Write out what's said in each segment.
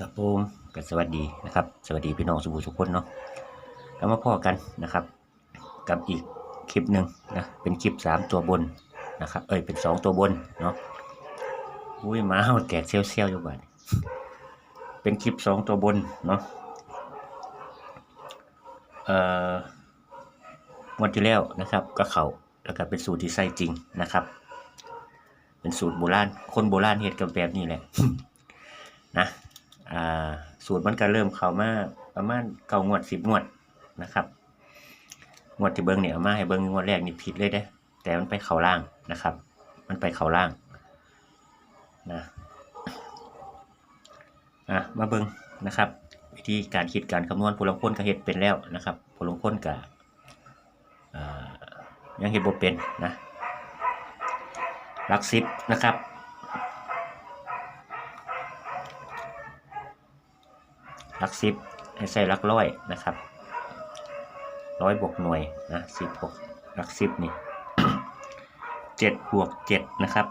กับผมกับสวัสดีนะครับ สวัสดีพี่น้องสุภูทุกคนเนาะแล้วมาพ่อกันนะครับ กับอีกคลิปหนึ่งนะเป็นคลิปสามตัวบนนะครับ เอ้ยเป็นสองตัวบนเนาะอุ้ยมาเห่าแตกเซี่ยวเซี่ยวๆอยู่บ้านเป็นคลิปสองตัวบนเนาะเอ่องวดที่แล้วนะครับ ก็เขาแล้วก็เป็นสูตรที่ใส่จริงนะครับ เป็นสูตรโบราณคนโบราณเฮ็ดกับแบบนี้แหละนะ อ่าสูตรมันก็เริ่มเข้ามาประมาณเก้างวดสิบงวดนะครับงวดที่เบิ้งเนี่ยเอามาให้เบิ้งงวดแรกนี่ผิดเลยเด้แต่มันไปเข้าล่างนะครับ มันไปเข้าล่างนะอะมาเบิ้งนะครับ วิธีการคิดการคำนวณผู้ลงคนก็เฮ็ดเป็นแล้วนะครับผู้ลงคนก็อ่ายังเฮ็ดบ่เป็นนะหลักสิบนะครับ ลักสิบให้ใส่หลักร้อยนะครับร้อยบวกหน่วยนะสิบบวกหลักสิบนี่เจ็ดบวกเจ็ดนะครับ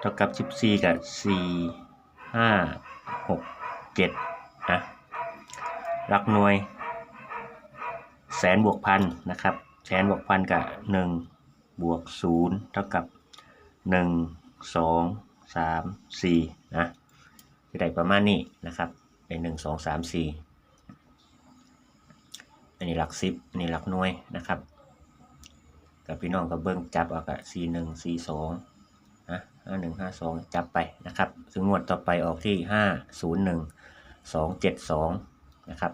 เท่ากับสิบสี่กับสี่ห้าหกเจ็ดนะหลักหน่วย แสนบวกพันนะครับแสนบวกพันกับหนึ่งบวกศูนย์เท่ากับหนึ่งสองสามสี่นะ จะได้ประมาณนี้นะครับเป็นหนึ่งสองสามสี่อันนี้หลักสิบอันนี้หลักหน่วยนะครับ กับพี่น้องกับเบิ้งจับเอากับสี่หนึ่งสี่สองนะห้าหนึ่งห้าสองจับไปนะครับ ซึ่งงวดต่อไปออกที่ห้าศูนย์หนึ่งสองเจ็ดสองนะครับ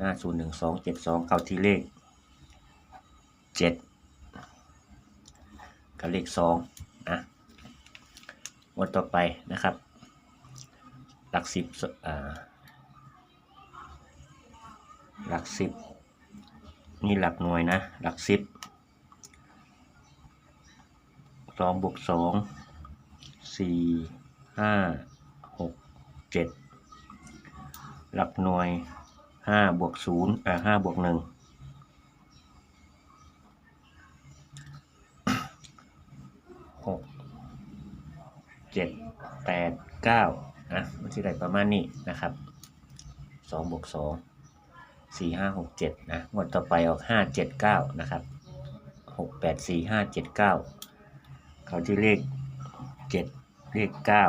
ห้าศูนย์หนึ่งสองเจ็ดสองเข้าที่เลขเจ็ดกับเลขสองนะงวดต่อไปนะครับ หลักสิบอ่าหลักสิบนี่หลักหน่วยนะ หลักสิบสองบวกสองสี่ห้าหกเจ็ดหลักหน่วยห้าบวกศูนย์อ่าห้าบวกหนึ่งหกเจ็ดแปดเก้า นะมันจะได้ประมาณนี้นะครับสองบวกสองสี่ห้าหกเจ็ดนะงวดต่อไปออกห้าเจ็ดเก้านะครับหกแปดสี่ห้าเจ็ดเก้าเขาที่เลขเจ็ดเลขเก้า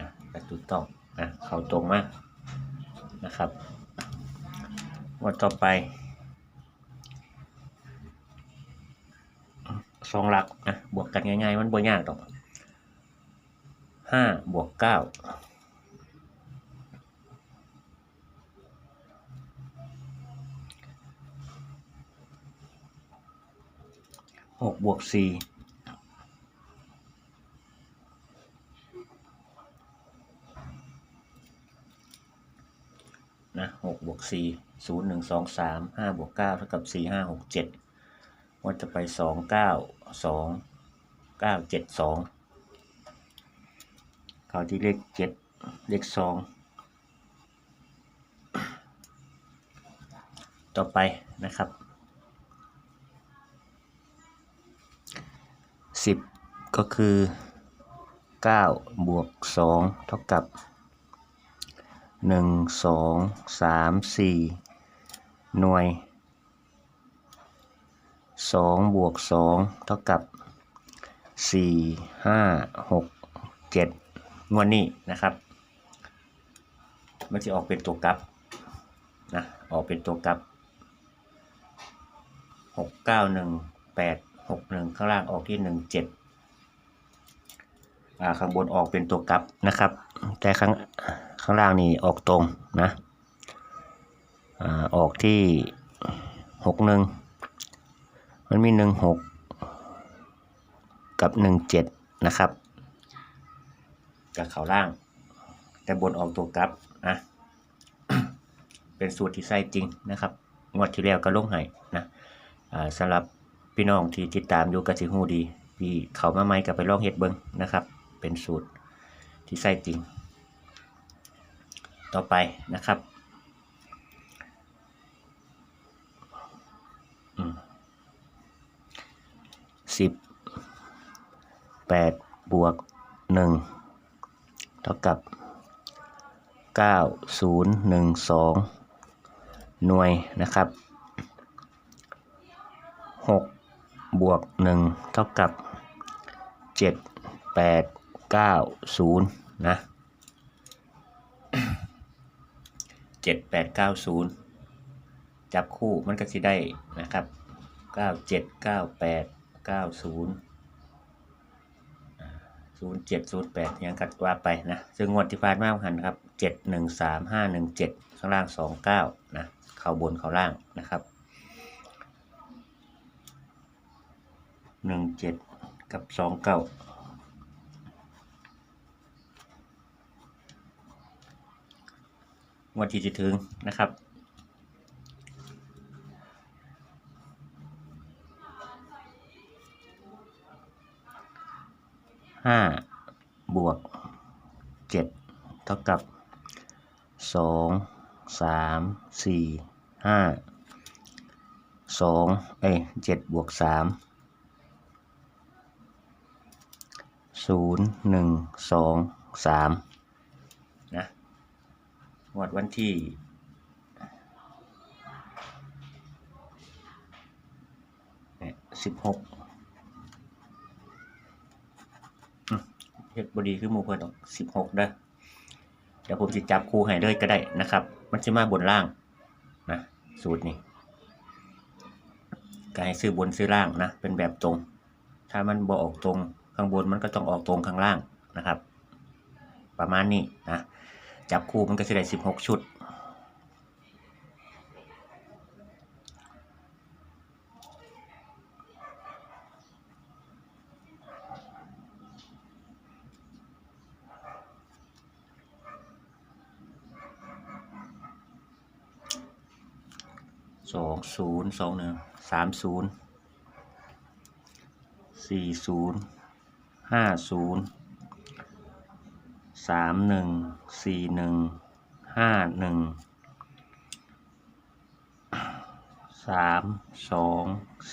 นะแต่ถูกต้องนะเขาตรงมากนะครับงวดต่อไปสองหลักนะบวกกันง่ายๆ มันบ่ยากหรอก ห้าบวกเก้าหกบวกสี่นะหกบวกสี่ศูนย์หนึ่งสองสามห้าบวกเก้าเท่ากับสี่ห้าหกเจ็ดว่าจะไปสองเก้าสองเก้าเจ็ดสอง เขาที่เลขเจ็ดเลขสองต่อไปนะครับสิบก็คือเก้าบวกสองเท่ากับหนึ่งสองสามสี่หน่วยสองบวกสองเท่ากับสี่ห้าหกเจ็ด งวดนี้นะครับ มันจะออกเป็นตัวกลับนะออกเป็นตัวกลับหกเก้าหนึ่งแปดหกหนึ่งข้างล่างออกที่หนึ่งเจ็ดอ่าข้างบนออกเป็นตัวกลับนะครับ แต่ข้างข้างล่างนี่ออกตรงนะอ่าออกที่หกหนึ่งมันมีหนึ่งหกกับหนึ่งเจ็ดนะครับ กับเขาล่าง แต่บนออกตัวกลับนะเป็นสูตรที่ใส่จริงนะครับงวดที่แล้วก็ลงให้นะอ่าสำหรับพี่น้องที่ติดตามอยู่กับสิฮูดี พี่เขามาใหม่ก็ไปลองเฮ็ดเบิ่งนะครับ เป็นสูตรที่ใส่จริง ต่อไปนะครับสิบแปดบวกหนึ่ง ท่ากับ 9012 หน่วยนะครับ 6 บวก 1 เท่ากับ 7890 นะ 7890 จับคู่มันก็สิได้นะครับ 979890 ศูนย์เจ็ดศูนย์แปดยังกัดว่าไปนะ ซึ่งงวดที่ผ่านมาหันครับเจ็ดหนึ่งสามห้าหนึ่งเจ็ดข้างล่างสองเก้านะ เข้าบนเข้าล่างนะครับหนึ่งเจ็ดกับสองเก้างวดที่จะถึงนะครับ ห้าบวกเจ็ดเท่ากับสองสามสี่ห้าสองเอ้ยเจ็ดบวกสามศูนย์หนึ่งสองสามนะงวดวันที่สิบหก เฮ็ดบดีคือหมู่เพิ่นออกสิบหกเด้อเดี๋ยวผมสิจับคู่ให้เลยก็ได้นะครับ มันสิมาบนล่างนะสูตรนี้ก็ให้ซื้อบนซื้อล่างนะเป็นแบบตรง ถ้ามันบ่ออกตรงข้างบนมันก็ต้องออกตรงข้างล่างนะครับ ประมาณนี้นะจับคู่มันก็สิได้16 ชุด สองศูนย์สองหนึ่งสามศูนย์สี่ศูนย์ห้าศูนย์สามหนึ่งสี่หนึ่งห้าหนึ่งสามสอง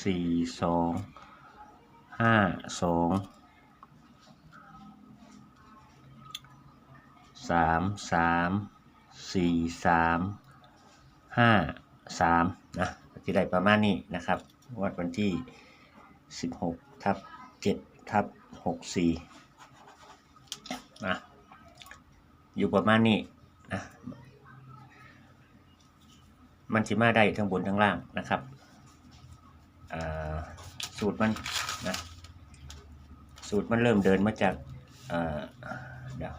สี่สองห้าสองสามสามสี่สามห้า สามนะจะได้ประมาณนี้นะครับวัดวันที่สิบหกทับเจ็ดทับหกสี่นะอยู่ประมาณนี้นะมันสิมาได้ทั้งบนทั้งล่างนะครับอ่าสูตรมันนะสูตรมันเริ่มเดินมาจากอ่อเดี๋ยว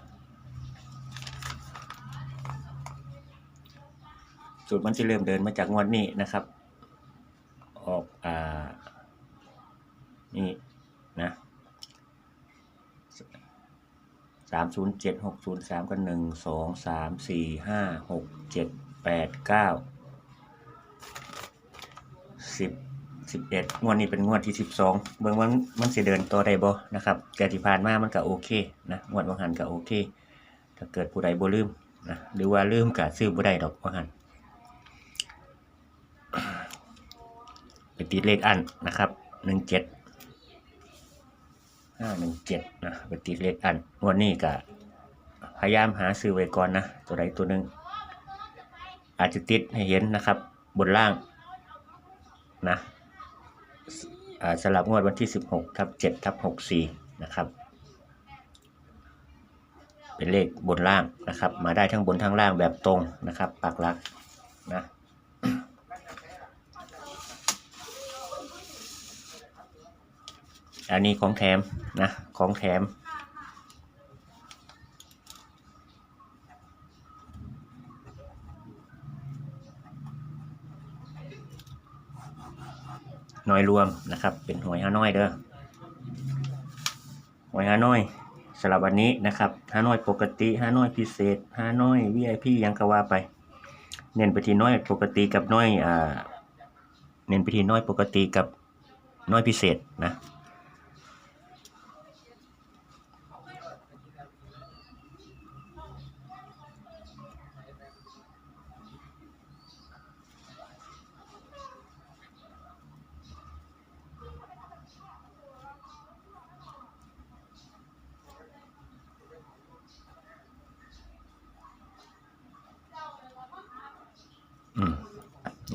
สูตรมันจะเริ่มเดินมาจากงวดนี้นะครับ ออกอ่านี่นะสามศูนย์เจ็ดหกศูนย์สามกันหนึ่งสองสามสี่ห้าหกเจ็ดแปดเก้าสิบสิบเอ็ดงวดนี้เป็นงวดที่สิบสองเบิ่งว่ามันจะเดินต่อได้บ่นะครับแต่ที่ผ่านมามันก็โอเคนะงวดวังหันก็โอเค ถ้าเกิดผู้ใดบ่ลืมนะหรือว่าลืมก็ซื้อบ่ได้ดอกวังหัน ไปติดเลขอันนะครับหนึ่งเจ็ดห้าหนึ่งเจ็ดนะไปติดเลขอันงวันนี้ก็พยายามหาซื้อไว้ก่อนนะ ตัวใดตัวหนึ่งอาจจะติดให้เห็นนะครับ บนล่างนะสลับงวดวันที่สิบหกทับเจ็ดทับหกสี่นะครับ เป็นเลขบนล่างนะครับ มาได้ทั้งบนทั้งล่างแบบตรงนะครับปักหลักนะ อันนี้ของแถมนะของแถมน้อยรวมนะครับ เป็นหวยฮานอยเด้อหวยฮานอยสำหรับวันนี้นะครับฮานอยปกติฮานอยพิเศษฮานอย VIP ยังก็ว่าไป เน้นไปที่น้อยปกติกับน้อยอ่าเน้นไปที่น้อยปกติกับน้อยพิเศษนะ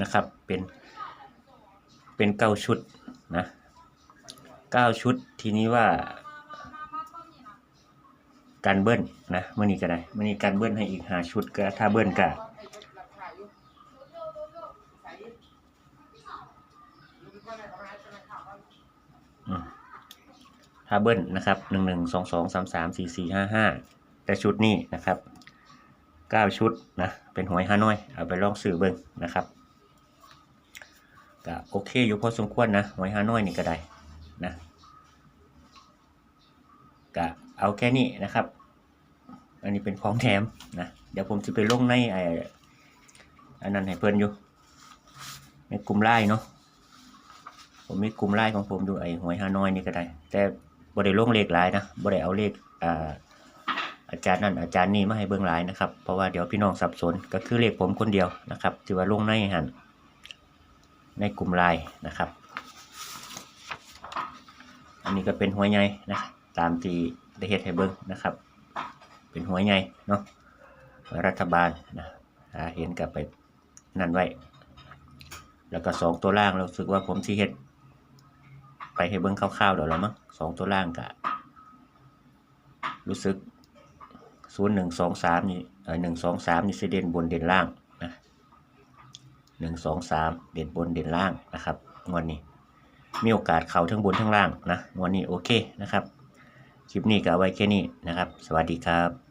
นะครับ เป็น เป็นเก้าชุดนะเก้าชุดทีนี้ว่า การเบิ้ลนะมื่อนี้ก็ได้มื่อนี้การเบิ้ลให้อีกหาชุดก็ถ้าเบิ้ลก็ถ้าเบิ้ลนะครับหนึ่งหนึ่งสองสองสามสามสี่สี่ห้าห้าแต่ชุดนี้นะครับ เก้าชุดนะเป็นหวยฮานอยเอาไปลองซื้อเบิ้งนะครับก็โอเคอยู่พอสมควรนะหวยฮานอยนี่ก็ได้นะก็เอาแค่นี้นะครับ อันนี้เป็นของแถมนะเดี๋ยวผมจะไปลงในไอ้อันนั้นให้เพื่อนอยู่ ในกลุ่มไลน์เนาะผมมีกลุ่มไลน์ของผมดูไอ้หวยฮานอยนี่ก็ได้ แต่บ่ได้ลงเลขหลายนะบ่ได้เอาเลขอ่า อาจารย์นั่นอาจารย์นี่มาให้เบิ่งหลายนะครับ เพราะว่าเดี๋ยวพี่น้องสับสนก็คือเลขผมคนเดียวนะครับที่ว่าลงในหันในกลุ่มไลน์นะครับ อันนี้ก็เป็นหัวใหญ่นะตามที่ได้เฮ็ดให้เบิ่งนะครับ เป็นหัวใหญ่เนาะรัฐบาลนะาเห็นกับไปนั่นไว้ แล้วก็สองตัวล่างเราสึกว่าผมที่เฮ็ดไปให้เบิ้งคร่าวๆเดี๋ยวแล้วมั้งสองตัวล่างกะรู้สึก ศูนย์หนึ่งสองสามนี่หนึ่งสองสามนี่สิเด่นบนเด่นล่างนะหนึ่งสองสามเด่นบนเด่นล่างนะครับงวดนี้ มีโอกาสเข่าทั้งบนทั้งล่างนะงวดนี้โอเคนะครับ คลิปนี้ก็เอาไว้แค่นี้นะครับ สวัสดีครับ